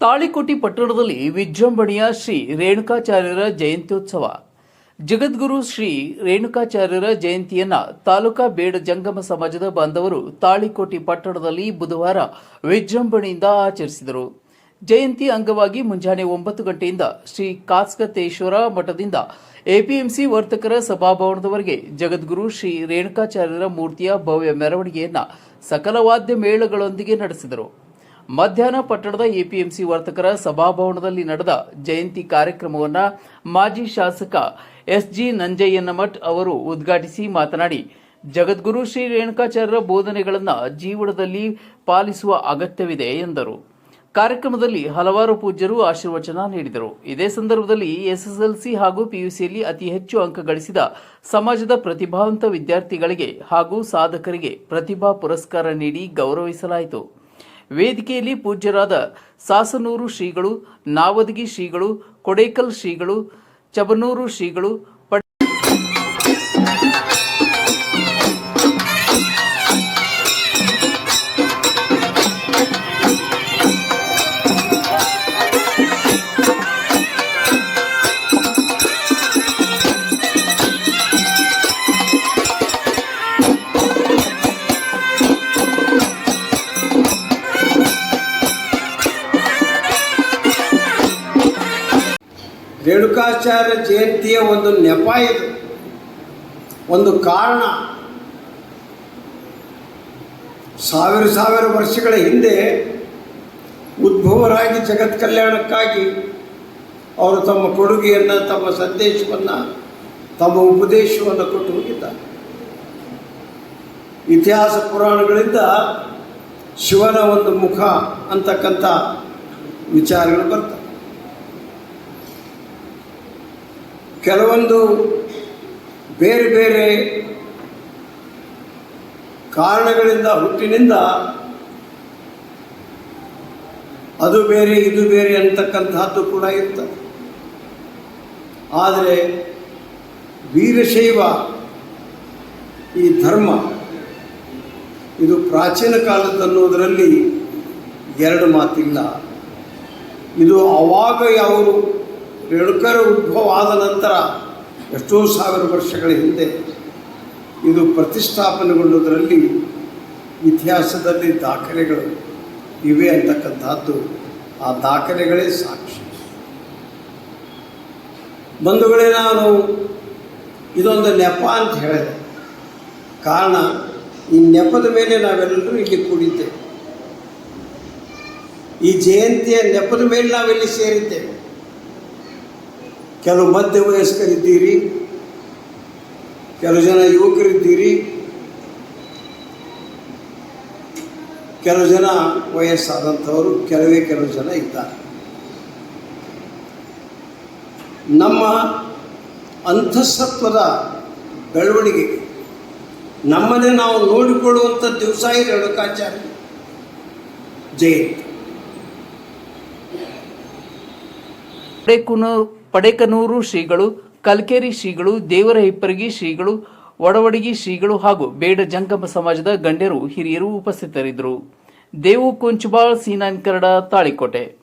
ತಾಳಿಕೋಟಿ ಪಟ್ಟಣದಲ್ಲಿ ವಿಜೃಂಭಣೆಯ ಶ್ರೀ ರೇಣುಕಾಚಾರ್ಯರ ಜಯಂತ್ಯೋತ್ಸವ. ಜಗದ್ಗುರು ಶ್ರೀ ರೇಣುಕಾಚಾರ್ಯರ ಜಯಂತಿಯನ್ನ ತಾಲೂಕಾ ಬೇಡ ಜಂಗಮ ಸಮಾಜದ ಬಾಂಧವರು ತಾಳಿಕೋಟಿ ಪಟ್ಟಣದಲ್ಲಿ ಬುಧವಾರ ವಿಜೃಂಭಣೆಯಿಂದ ಆಚರಿಸಿದರು. ಜಯಂತಿ ಅಂಗವಾಗಿ ಮುಂಜಾನೆ ಒಂಬತ್ತು ಗಂಟೆಯಿಂದ ಶ್ರೀ ಕಾಸ್ಕತೇಶ್ವರ ಮಠದಿಂದ ಎಪಿಎಂಸಿ ವರ್ತಕರ ಸಭಾಭವನದವರೆಗೆ ಜಗದ್ಗುರು ಶ್ರೀ ರೇಣುಕಾಚಾರ್ಯರ ಮೂರ್ತಿಯ ಭವ್ಯ ಮೆರವಣಿಗೆಯನ್ನ ಸಕಲ ವಾದ್ಯ ಮೇಳಗಳೊಂದಿಗೆ ನಡೆಸಿದರು. ಮಧ್ಯಾಹ್ನ ಪಟ್ಟಣದ ಎಪಿಎಂಸಿ ವರ್ತಕರ ಸಭಾಭವನದಲ್ಲಿ ನಡೆದ ಜಯಂತಿ ಕಾರ್ಯಕ್ರಮವನ್ನು ಮಾಜಿ ಶಾಸಕ ಎಸ್ಜಿ ನಂಜಯ್ಯನಮಠ್ ಅವರು ಉದ್ಘಾಟಿಸಿ ಮಾತನಾಡಿ, ಜಗದ್ಗುರು ಶ್ರೀ ರೇಣುಕಾಚಾರ್ಯರ ಬೋಧನೆಗಳನ್ನು ಜೀವನದಲ್ಲಿ ಪಾಲಿಸುವ ಅಗತ್ಯವಿದೆ ಎಂದರು. ಕಾರ್ಯಕ್ರಮದಲ್ಲಿ ಹಲವಾರು ಪೂಜ್ಯರು ಆಶೀರ್ವಚನ ನೀಡಿದರು. ಇದೇ ಸಂದರ್ಭದಲ್ಲಿ ಎಸ್ಎಸ್ಎಲ್ಸಿ ಹಾಗೂ ಪಿಯುಸಿಯಲ್ಲಿ ಅತಿ ಹೆಚ್ಚು ಅಂಕ ಗಳಿಸಿದ ಸಮಾಜದ ಪ್ರತಿಭಾವಂತ ವಿದ್ಯಾರ್ಥಿಗಳಿಗೆ ಹಾಗೂ ಸಾಧಕರಿಗೆ ಪ್ರತಿಭಾ ಪುರಸ್ಕಾರ ನೀಡಿ ಗೌರವಿಸಲಾಯಿತು. ವೇದಿಕೆಯಲ್ಲಿ ಪೂಜ್ಯರಾದ ಸಾಸನೂರು ಶ್ರೀಗಳು ನಾವದಗಿ ಶ್ರೀಗಳು ಕೊಡೇಕಲ್ ಶ್ರೀಗಳು ಚಬನೂರು ಶ್ರೀಗಳು ರೇಣುಕಾಚಾರ್ಯ ಜಯಂತಿಯ ಒಂದು ನೆಪ ಇದು. ಒಂದು ಕಾರಣ. ಸಾವಿರ ಸಾವಿರ ವರ್ಷಗಳ ಹಿಂದೆ ಉದ್ಭವರಾಗಿ ಜಗತ್ ಕಲ್ಯಾಣಕ್ಕಾಗಿ ಅವರು ತಮ್ಮ ಕೊಡುಗೆಯನ್ನು, ತಮ್ಮ ಸಂದೇಶವನ್ನು, ತಮ್ಮ ಉಪದೇಶವನ್ನು ಕೊಟ್ಟು ಹೋಗಿದ್ದಾರೆ. ಇತಿಹಾಸ ಪುರಾಣಗಳಿಂದ ಶಿವನ ಒಂದು ಮುಖ ಅಂತಕ್ಕಂಥ ವಿಚಾರಗಳು ಬರ್ತವೆ. ಕೆಲವೊಂದು ಬೇರೆ ಬೇರೆ ಕಾರಣಗಳಿಂದ, ಹುಟ್ಟಿನಿಂದ ಅದು ಬೇರೆ, ಇದು ಬೇರೆ ಅಂತಕ್ಕಂತಹದ್ದು ಕೂಡ ಇರ್ತದೆ. ಆದರೆ ವೀರಶೈವ ಈ ಧರ್ಮ, ಇದು ಪ್ರಾಚೀನ ಕಾಲದನ್ನುವುದರಲ್ಲಿ ಎರಡು ಮಾತಿಲ್ಲ. ಇದು ಅವಾಗ ಅವರು ರೇಣುಕರ ಉದ್ಭವ ಆದ ನಂತರ ಎಷ್ಟೋ ಸಾವಿರ ವರ್ಷಗಳ ಹಿಂದೆ ಇದು ಪ್ರತಿಷ್ಠಾಪನೆಗೊಂಡುದರಲ್ಲಿ ಇತಿಹಾಸದಲ್ಲಿ ದಾಖಲೆಗಳು ಇವೆ ಅಂತಕ್ಕಂಥದ್ದು. ಆ ದಾಖಲೆಗಳೇ ಸಾಕ್ಷಿ. ಬಂಧುಗಳೇ, ನಾನು ಇದೊಂದು ನೆಪ ಅಂತ ಹೇಳಿದೆ. ಕಾರಣ, ಈ ನೆಪದ ಮೇಲೆ ನಾವೆಲ್ಲರೂ ಇಲ್ಲಿ ಕೂಡಿದ್ದೇವೆ. ಈ ಜಯಂತಿಯ ನೆಪದ ಮೇಲೆ ನಾವೆಲ್ಲಿ ಸೇರಿದ್ದೇವೆ? ಕೆಲವು ಮಧ್ಯ ವಯಸ್ಕರಿದ್ದೀರಿ ಕೆಲವು ಜನ ಯುವಕರಿದ್ದೀರಿ, ಕೆಲವು ಜನ ವಯಸ್ಸಾದಂಥವರು, ಕೆಲವೇ ಕೆಲವು ಜನ ಇದ್ದಾರೆ. ನಮ್ಮ ಅಂತಃಸತ್ವದ ಬೆಳವಣಿಗೆ, ನಮ್ಮನ್ನೇ ನಾವು ನೋಡಿಕೊಳ್ಳುವಂಥ ದಿವಸ ಇದೆ ರೇಣುಕಾಚಾರ್ಯ, ಜಯಂತಿ. ಪಡೇಕನೂರು ಶ್ರೀಗಳು, ಕಲ್ಕೇರಿ ಶ್ರೀಗಳು, ದೇವರ ಹಿಪ್ಪರಗಿ ಶ್ರೀಗಳು ಒಡವಡಗಿ ಶ್ರೀಗಳು ಹಾಗೂ ಬೇಡ ಜಂಗಮ ಸಮಾಜದ ಗಣ್ಯರು, ಹಿರಿಯರು ಉಪಸ್ಥಿತರಿದ್ದರು. ದೇವು ಕುಂಚುಬಾಳ್, ಸೀನಾನ್ ಕರಡ ತಾಳಿಕೋಟೆ.